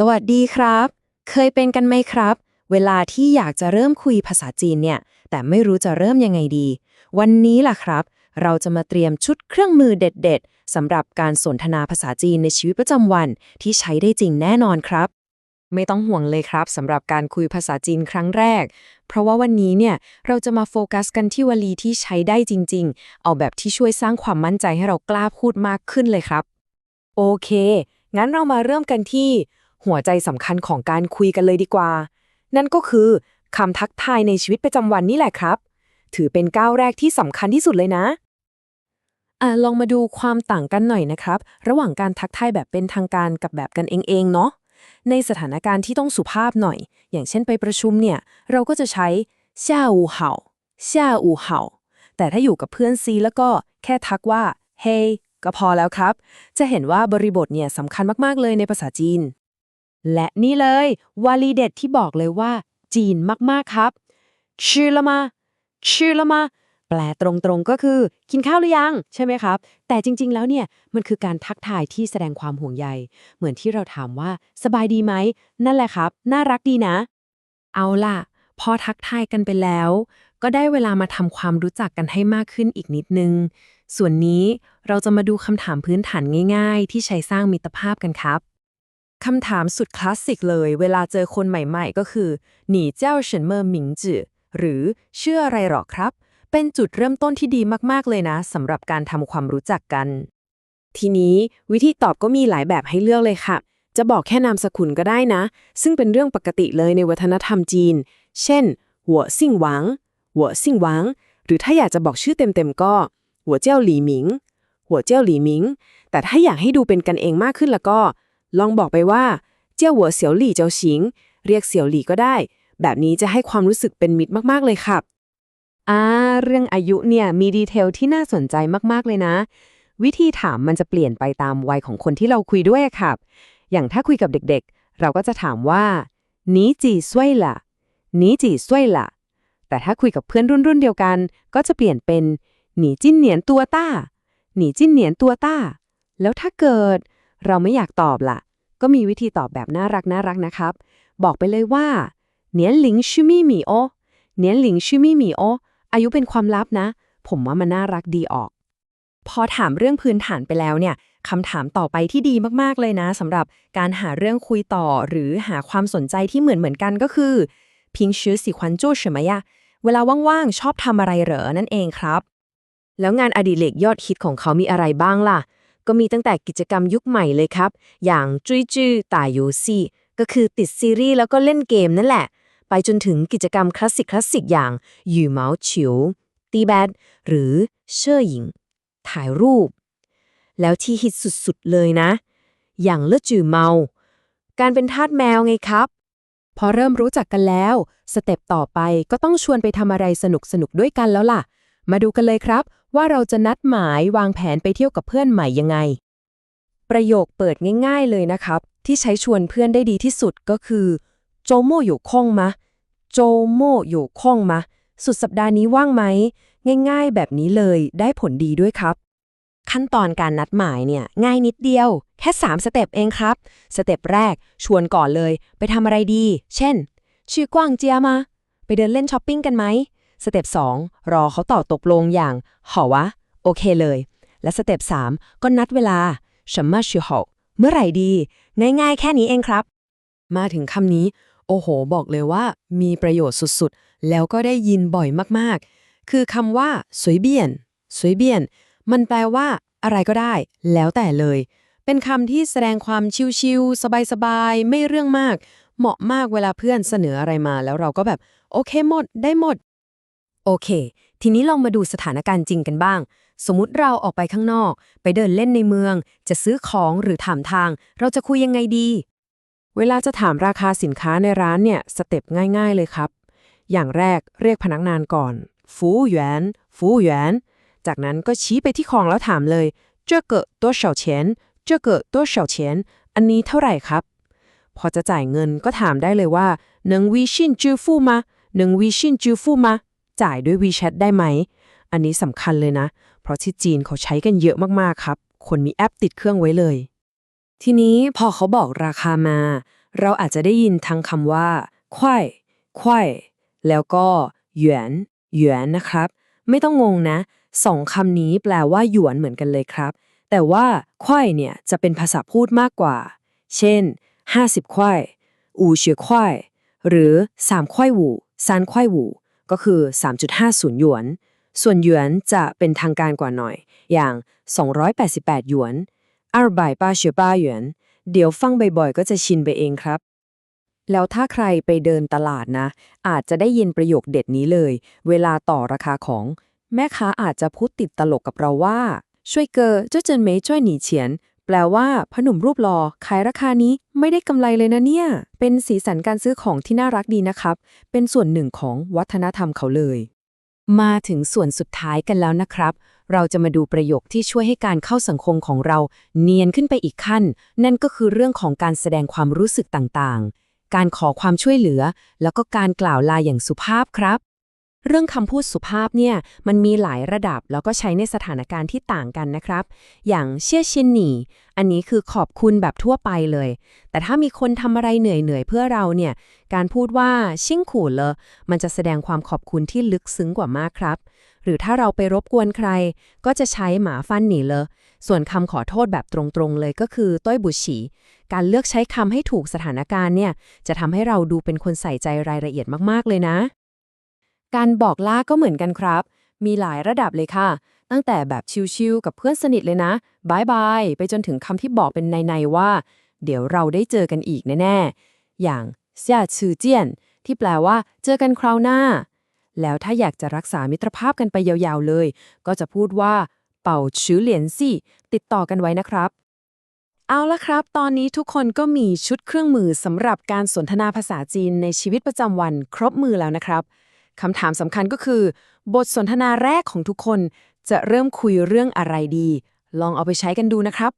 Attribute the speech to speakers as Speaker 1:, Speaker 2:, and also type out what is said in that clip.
Speaker 1: สวัสดีครับ เคยเป็นกันไหมครับ เวลาที่อยากจะเริ่มคุยภาษาจีนเนี่ย แต่ไม่รู้จะเริ่มยังไงดี วันนี้ล่ะครับ เราจะมาเตรียมชุดเครื่องมือเด็ด ๆสำหรับการสนทนาภาษาจีนในชีวิตประจำวันที่ใช้ได้จริงแน่นอนครับ ไม่ต้องห่วงเลยครับสำหรับการคุยภาษาจีนครั้งแรก เพราะว่าวันนี้เนี่ยเราจะมาโฟกัสกันที่วลีที่ใช้ได้จริง ๆ เอาแบบที่ช่วยสร้างความมั่นใจให้เรากล้าพูดมากขึ้นเลยครับ โอเค งั้นเรามาเริ่มกันที่ หัวใจสำคัญของการคุยกันเลยดีกว่า นั่นก็คือคำทักทายในชีวิตประจำวันนี่แหละครับ ถือเป็นก้าวแรกที่สำคัญที่สุดเลยนะอ่าลองมาดูความต่างกันหน่อยนะครับ ระหว่างการทักทายแบบเป็นทางการกับแบบกันเองเองเนาะในสถานการณ์ที่ต้องสุภาพหน่อย อย่างเช่นไปประชุมเนี่ย เราก็จะใช้ชาอูเห่าชาอูเห่าแต่ถ้าอยู่กับเพื่อนซีแล้วก็แค่ทักว่าเฮ้ hey, ก็พอแล้วครับ จะเห็นว่าบริบทเนี่ยสำคัญมาก ๆ เลยในภาษาจีน และนี่เลยวลีเด็ดที่บอกเลยว่า จีนมาก ๆ ครับ ชื่อละมาชื่อละมาแปลตรงๆก็คือ กินข้าวหรือยัง ใช่ไหมครับ แต่จริง ๆ แล้วเนี่ย มันคือการทักทายที่แสดงความห่วงใย เหมือนที่เราถามว่า สบายดีไหม นั่นแหละครับ น่ารักดีนะ เอาล่ะ พอทักทายกันไปแล้ว ก็ได้เวลามาทำความรู้จักกันให้มากขึ้นอีกนิดนึง ส่วนนี้เราจะมาดูคำถามพื้นฐานง่าย ๆ ที่ใช้สร้างมิตรภาพกันครับ คำถามสุดคลาสสิกเลย เวลาเจอคนใหม่ๆ ก็คือหนีเจ้าเฉินเมอร์หมิงจือหรือเชื่ออะไรหรอครับ เป็นจุดเริ่มต้นที่ดีมากๆเลยนะสำหรับการทำความรู้จักกัน ทีนี้วิธีตอบก็มีหลายแบบให้เลือกเลยค่ะ จะบอกแค่นามสกุลก็ได้นะ ซึ่งเป็นเรื่องปกติเลยในวัฒนธรรมจีน เช่น หัวซิ่งหวัง หัวซิ่งหวัง หรือถ้าอยากจะบอกชื่อเต็มๆก็ หัวเจ้าหลีหมิง หัวเจ้าหลีหมิง แต่ถ้าอยากให้ดูเป็นกันเองมากขึ้นแล้วก็ ลองบอกไปว่า เจ้าหัวเสี่ยวหลี่เจ้าชิง เรียกเสี่ยวหลี่ก็ได้ แบบนี้จะให้ความรู้สึกเป็นมิตรมาก ๆ เลยครับอ่าเรื่องอายุเนี่ยมีดีเทลที่น่าสนใจมาก ๆ เลยนะ วิธีถามมันจะเปลี่ยนไปตามวัยของคนที่เราคุยด้วยครับ อย่างถ้าคุยกับเด็กๆ เราก็จะถามว่านี้จีช่วยล่ะนี้จีช่วยล่ะแต่ถ้าคุยกับเพื่อนรุ่นรุ่นเดียวกัน ก็จะเปลี่ยนเป็นหนีจิ้นเหนียนตัวต้า หนีจิ้นเหนียนตัวต้า แล้วถ้าเกิด เราไม่อยากตอบล่ะ ก็มีวิธีตอบแบบน่ารักน่ารักนะครับ บอกไปเลยว่าเนียนหลิงชื่อมี่หมีโอเนียนหลิงชื่อมี่หมีโออายุเป็นความลับนะ ผมว่ามันน่ารักดีออก พอถามเรื่องพื้นฐานไปแล้วเนี่ยคำถามต่อไปที่ดีมากๆเลยนะสำหรับการหาเรื่องคุยต่อหรือหาความสนใจที่เหมือนเหมือนกันก็คือพิงชื่อสิควันจู้ใช่ไหมยะเวลาว่างๆชอบทำอะไรเหรอนั่นเองครับ แล้วงานอดิเรกยอดฮิตของเขามีอะไรบ้างล่ะ ก็มีตั้งแต่กิจกรรมยุคใหม่เลยครับ อย่างจุ้ยจื้อต่ายโยซี่ก็คือติดซีรีส์แล้วก็เล่นเกมนั่นแหละ ไปจนถึงกิจกรรมคลาสสิกคลาสสิกอย่างหยู่เหมาฉิวตีแบดหรือเชื่อหญิง ถ่ายรูป แล้วที่ฮิตสุดๆเลยนะ อย่างเลือดจือเมา การเป็นทาสแมวไงครับ พอเริ่มรู้จักกันแล้ว สเต็ปต่อไปก็ต้องชวนไปทำอะไรสนุกๆด้วยกันแล้วล่ะ มาดูกันเลยครับ ว่าเราจะนัดหมายวางแผนไปเที่ยวกับเพื่อนใหม่ยังไง ประโยคเปิดง่าย ๆเลยนะครับ ที่ใช้ชวนเพื่อนได้ดีที่สุดก็คือโจโมอยู่คงมะโจโมอยู่คงมะสุดสัปดาห์นี้ว่างไหม ง่ายๆ แบบนี้เลยได้ผลดีด้วยครับ ขั้นตอนการนัดหมายเนี่ย ง่ายนิดเดียว แค่ 3 สเต็ปเองครับ สเต็ปแรกชวนก่อนเลย ไปทำอะไรดี เช่น ชื่อกว้างเจียมา ไปเดินเล่นช้อปปิ้งกันไหม สเต็ป2รอเขาตอบตกลงอย่างหอวะ โอเคเลย และสเต็ป3ก็นัดเวลาฉันมาชื่อหอเมื่อไหร่ดี ง่ายๆ แค่นี้เองครับ มาถึงคำนี้ โอ้โห บอกเลยว่า มีประโยชน์สุดๆ แล้วก็ได้ยินบ่อยมากๆ คือคำว่า สวยเบียน สวยเบียน มันแปลว่าอะไรก็ได้ แล้วแต่เลย เป็นคำที่แสดงความชิวๆ สบายๆ ไม่เรื่องมาก เหมาะมากเวลาเพื่อนเสนออะไรมา แล้วเราก็แบบ โอเคหมด ได้หมด โอเค ทีนี้ลองมาดูสถานการณ์จริงกันบ้าง สมมุติเราออกไปข้างนอก ไปเดินเล่นในเมือง จะซื้อของหรือถามทาง เราจะคุยยังไงดี เวลาจะถามราคาสินค้าในร้านเนี่ย สเต็ปง่าย ๆ เลยครับ อย่างแรกเรียกพนักงานก่อน ฟูหยวนฟูหยวนจากนั้นก็ชี้ไปที่ของแล้วถามเลยเจ้าเกิดตัวเฉาเฉียนเจ้าเกิดตัวเฉาเฉียนอันนี้เท่าไหร่ครับ พอจะจ่ายเงินก็ถามได้เลยว่าหนึ่งวีชินจือฟูมาหนึ่งวีชินจือฟูมา จ่ายด้วย WeChat ได้ไหม อันนี้สำคัญเลยนะ เพราะที่จีนเขาใช้กันเยอะมากๆครับ คนมีแอปติดเครื่องไว้เลย ทีนี้พอเขาบอกราคามา เราอาจจะได้ยินทั้งคำว่าควายควายแล้วก็หยวนหยวนนะครับ ไม่ต้องงงนะสองคำนี้แปลว่าหยวนเหมือนกันเลยครับ แต่ว่าควายเนี่ยจะเป็นภาษาพูดมากกว่า เช่น 50ควายอูเฉียควายหรือ 3ควายหูซานควายหู ก็คือ 3.50 หยวน ส่วนหยวนจะเป็นทางการกว่าหน่อย อย่าง 288 หยวนอาร์บายป้าเฉียป้าหยวน เดี๋ยวฟังบ่อยๆ ก็จะชินไปเองครับ แล้วถ้าใครไปเดินตลาดนะ อาจจะได้ยินประโยคเด็ดนี้เลย เวลาต่อราคาของ แม่ค้าอาจจะพูดติดตลกกับเราว่าช่วยเกอเจ้าเจินเมยช่วยหนีเฉียน แปลว่าพหนุ่มรูปหลอ่อขายราคานี้ไม่ได้กำไรเลยนะเนี่ย เป็นสีสันการซื้อของที่น่ารักดีนะครับ เป็นส่วนหนึ่งของวัฒนธรรมเขาเลย มาถึงส่วนสุดท้ายกันแล้วนะครับ เราจะมาดูประโยคที่ช่วยให้การเข้าสังคมของเรา เนียนขึ้นไปอีกขั้น นั่นก็คือเรื่องของการแสดงความรู้สึกต่างๆ การขอความช่วยเหลือ แล้วก็การกล่าวลาอย่างสุภาพครับ เรื่องคำพูดสุภาพเนี่ยมันมีหลายระดับแล้วก็ใช้ในสถานการณ์ที่ต่างกันนะครับ อย่างเชี่ยชินหนีอันนี้คือขอบคุณแบบทั่วไปเลย แต่ถ้ามีคนทำอะไรเหนื่อยๆเพื่อเราเนี่ย การพูดว่าชิ่งขู่เลยมันจะแสดงความขอบคุณที่ลึกซึ้งกว่ามากครับ หรือถ้าเราไปรบกวนใคร ก็จะใช้หมาฟันหนีเลยส่วนคำขอโทษแบบตรงๆเลยก็คือต้อยบุฉีการเลือกใช้คำให้ถูกสถานการณ์เนี่ยจะทำให้เราดูเป็นคนใส่ใจรายละเอียดมากๆเลยนะ การบอกลาก็เหมือนกันครับ มีหลายระดับเลยค่ะ ตั้งแต่แบบชิวๆกับเพื่อนสนิทเลยนะบายบายไปจนถึงคำที่บอกเป็นในๆว่า เดี๋ยวเราได้เจอกันอีกแน่ๆ อย่างเสียชื่อเจียน ที่แปลว่าเจอกันคราวหน้า แล้วถ้าอยากจะรักษามิตรภาพกันไปยาวๆเลย ก็จะพูดว่า เป่าชื้อเหรียญสิติดต่อกันไว้นะครับเอาละครับ ตอนนี้ทุกคนก็มีชุดเครื่องมือสำหรับการสนทนาภาษาจีนในชีวิตประจำวันครบมือแล้วนะครับ คำถามสำคัญก็คือ บทสนทนาแรกของทุกคนจะเริ่มคุยเรื่องอะไรดี ลองเอาไปใช้กันดูนะครับ